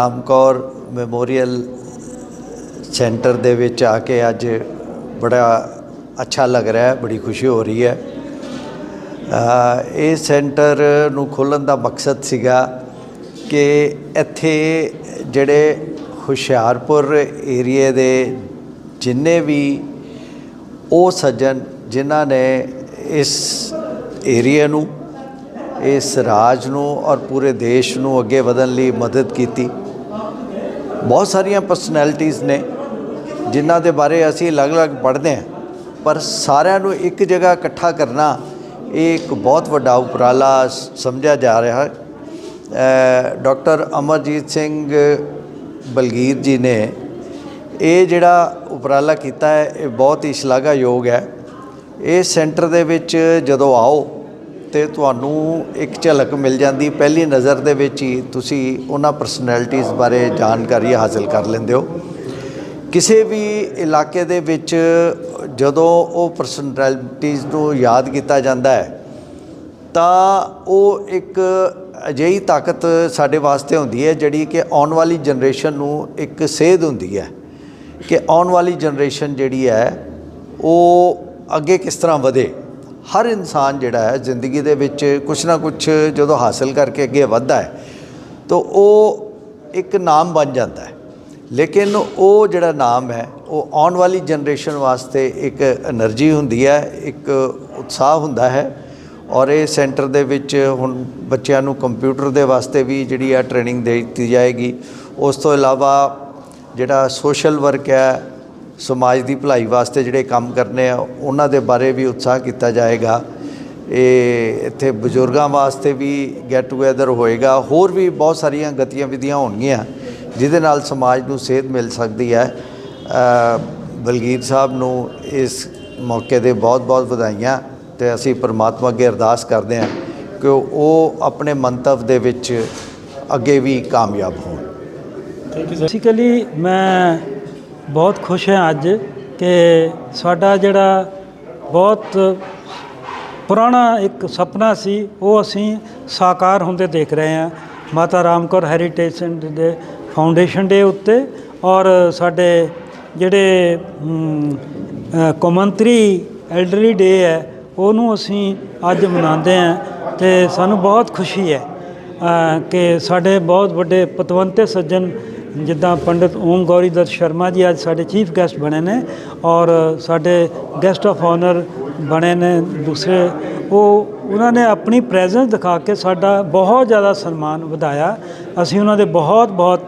Ram Kaur memorial centre ਦੇ ਵਿੱਚ ਆ ਕੇ ਅੱਜ ਬੜਾ ਅੱਛਾ ਲੱਗ ਰਿਹਾ ਹੈ, ਬੜੀ ਖੁਸ਼ੀ ਹੋ ਰਹੀ ਹੈ। ਇਹ ਸੈਂਟਰ ਨੂੰ ਖੋਲ੍ਹਣ ਦਾ ਮਕਸਦ ਸੀਗਾ ਕਿ ਇੱਥੇ ਜਿਹੜੇ ਹੁਸ਼ਿਆਰਪੁਰ ਏਰੀਏ ਦੇ ਜਿੰਨੇ ਵੀ ਉਹ ਸੱਜਣ ਜਿਨ੍ਹਾਂ ਨੇ ਇਸ ਏਰੀਆ ਨੂੰ, ਇਸ ਰਾਜ ਨੂੰ ਔਰ ਪੂਰੇ ਦੇਸ਼ ਨੂੰ ਅੱਗੇ ਵਧਣ ਲਈ ਮਦਦ ਕੀਤੀ ਬਹੁਤ ਸਾਰੀਆਂ ਪਰਸਨੈਲਿਟੀਆਂ ਨੇ, ਜਿਨ੍ਹਾਂ ਦੇ ਬਾਰੇ ਅਸੀਂ ਅਲੱਗ-ਅਲੱਗ ਪੜ੍ਹਦੇ ਹਾਂ। ਪਰ ਸਾਰਿਆਂ ਨੂੰ ਇੱਕ ਜਗ੍ਹਾ ਇਕੱਠਾ ਕਰਨਾ, ਇਹ ਇੱਕ ਬਹੁਤ ਵੱਡਾ ਉਪਰਾਲਾ ਸਮਝਿਆ ਜਾ ਰਿਹਾ ਹੈ। ਡਾਕਟਰ ਅਮਰਜੀਤ ਸਿੰਘ ਬਲਗੀਰ ਜੀ ਨੇ ਇਹ ਜਿਹੜਾ ਉਪਰਾਲਾ ਕੀਤਾ ਹੈ, ਇਹ ਬਹੁਤ ਹੀ ਸ਼ਲਾਘਾਯੋਗ ਹੈ। ਇਹ ਸੈਂਟਰ ਦੇ ਵਿੱਚ ਜਦੋਂ ਆਓ ਤੇ ਤੁਹਾਨੂੰ ਇੱਕ ਝਲਕ ਮਿਲ ਜਾਂਦੀ, ਪਹਿਲੀ ਨਜ਼ਰ ਦੇ ਵਿੱਚ ਹੀ ਤੁਸੀਂ ਉਹਨਾਂ ਪਰਸਨੈਲਿਟੀਆਂ ਬਾਰੇ ਜਾਣਕਾਰੀ ਹਾਸਲ ਕਰ ਲੈਂਦੇ ਹੋ। ਕਿਸੇ ਵੀ ਇਲਾਕੇ ਦੇ ਵਿੱਚ ਜਦੋਂ ਉਹ ਪਰਸਨੈਲਿਟੀਆਂ ਨੂੰ ਯਾਦ ਕੀਤਾ ਜਾਂਦਾ ਹੈ, ਤਾਂ ਉਹ ਇੱਕ ਅਜਿਹੀ ਤਾਕਤ ਸਾਡੇ ਵਾਸਤੇ ਹੁੰਦੀ ਹੈ, ਜਿਹੜੀ ਕਿ ਆਉਣ ਵਾਲੀ ਜਨਰੇਸ਼ਨ ਨੂੰ ਇੱਕ ਸੇਧ ਹੁੰਦੀ ਹੈ ਕਿ ਆਉਣ ਵਾਲੀ ਜਨਰੇਸ਼ਨ ਜਿਹੜੀ ਹੈ, ਉਹ ਅੱਗੇ ਕਿਸ ਤਰ੍ਹਾਂ ਵਧੇ। ਹਰ ਇਨਸਾਨ ਜਿਹੜਾ ਹੈ ਜ਼ਿੰਦਗੀ ਦੇ ਵਿੱਚ ਕੁਛ ਨਾ ਕੁਛ ਜਦੋਂ ਹਾਸਲ ਕਰਕੇ ਅੱਗੇ ਵੱਧਦਾ ਹੈ, ਤਾਂ ਉਹ ਇੱਕ ਨਾਮ ਬਣ ਜਾਂਦਾ ਹੈ। ਲੇਕਿਨ ਉਹ ਜਿਹੜਾ ਨਾਮ ਹੈ, ਉਹ ਆਉਣ ਵਾਲੀ ਜਨਰੇਸ਼ਨ ਵਾਸਤੇ ਇੱਕ એનર્ਜੀ ਹੁੰਦੀ ਹੈ, ਇੱਕ ਉਤਸ਼ਾਹ ਹੁੰਦਾ ਹੈ। ਔਰ ਇਹ ਸੈਂਟਰ ਦੇ ਵਿੱਚ ਹੁਣ ਬੱਚਿਆਂ ਨੂੰ ਕੰਪਿਊਟਰ ਦੇ ਵਾਸਤੇ ਵੀ ਜਿਹੜੀ ਆ ਟ੍ਰੇਨਿੰਗ ਦੇ ਦਿੱਤੀ ਜਾਏਗੀ। ਉਸ ਤੋਂ ਇਲਾਵਾ ਜਿਹੜਾ ਸੋਸ਼ਲ ਵਰਕ ਹੈ ਸਮਾਜ ਦੀ ਭਲਾਈ ਵਾਸਤੇ ਜਿਹੜੇ ਕੰਮ ਕਰਨੇ ਆ, ਉਹਨਾਂ ਦੇ ਬਾਰੇ ਵੀ ਉਤਸ਼ਾਹ ਕੀਤਾ ਜਾਏਗਾ। ਇਹ ਇੱਥੇ ਬਜ਼ੁਰਗਾਂ ਵਾਸਤੇ ਵੀ ਗੈਟ ਟੂਗੇਦਰ ਹੋਏਗਾ। ਹੋਰ ਵੀ ਬਹੁਤ ਸਾਰੀਆਂ ਗਤੀਵਿਧੀਆਂ ਹੋਣਗੀਆਂ, ਜਿਹਦੇ ਨਾਲ ਸਮਾਜ ਨੂੰ ਸੇਧ ਮਿਲ ਸਕਦੀ ਹੈ। ਬਲਗੀਰ ਸਾਹਿਬ ਨੂੰ ਇਸ ਮੌਕੇ ਦੇ ਬਹੁਤ-ਬਹੁਤ ਵਧਾਈਆਂ ਤੇ ਅਸੀਂ ਪ੍ਰਮਾਤਮਾ ਅੱਗੇ ਅਰਦਾਸ ਕਰਦੇ ਹਾਂ ਕਿ ਉਹ ਆਪਣੇ ਮੰਤਵ ਦੇ ਵਿੱਚ ਅੱਗੇ ਵੀ ਕਾਮਯਾਬ ਹੋਣ। ਬੇਸਿਕਲੀ ਮੈਂ ਬਹੁਤ ਖੁਸ਼ ਹਾਂ ਅੱਜ ਕਿ ਸਾਡਾ ਜਿਹੜਾ ਬਹੁਤ ਪੁਰਾਣਾ ਇੱਕ ਸੁਪਨਾ ਸੀ ਉਹ ਅਸੀਂ ਸਾਕਾਰ ਹੁੰਦੇ ਦੇਖ ਰਹੇ ਹਾਂ। ਮਾਤਾ ਰਾਮਕੌਰ ਹੈਰੀਟੇਜ ਸੈਂਟਰ ਦੇ ਫਾਊਂਡੇਸ਼ਨ ਡੇ ਉੱਤੇ ਔਰ ਸਾਡੇ ਜਿਹੜੇ ਅਮ, ਅ, ਐਲਡਰਲੀ ਡੇ ਹੈ ਉਹਨੂੰ ਅਸੀਂ ਅੱਜ ਮਨਾਉਂਦੇ ਹਾਂ ਤੇ ਸਾਨੂੰ ਬਹੁਤ ਖੁਸ਼ੀ ਹੈ ਕਿ ਸਾਡੇ ਬਹੁਤ ਵੱਡੇ ਪਤਵੰਤੇ ਸੱਜਣ ਜਿੱਦਾਂ ਪੰਡਿਤ ਓਮ ਗੌਰੀ ਗੌਰੀਦਰ ਸ਼ਰਮਾ ਜੀ ਅੱਜ ਸਾਡੇ ਚੀਫ ਗੈਸਟ ਬਣੇ ਨੇ ਔਰ ਸਾਡੇ ਗੈਸਟ ਆਫ ਆਨਰ ਬਣੇ ਨੇ ਦੂਸਰੇ। ਉਹ, ਉਹਨਾਂ ਨੇ ਆਪਣੀ ਪ੍ਰੈਜ਼ੈਂਸ ਦਿਖਾ ਕੇ ਸਾਡਾ ਬਹੁਤ ਜ਼ਿਆਦਾ ਸਨਮਾਨ ਵਧਾਇਆ। ਅਸੀਂ ਉਹਨਾਂ ਦੇ ਬਹੁਤ ਬਹੁਤ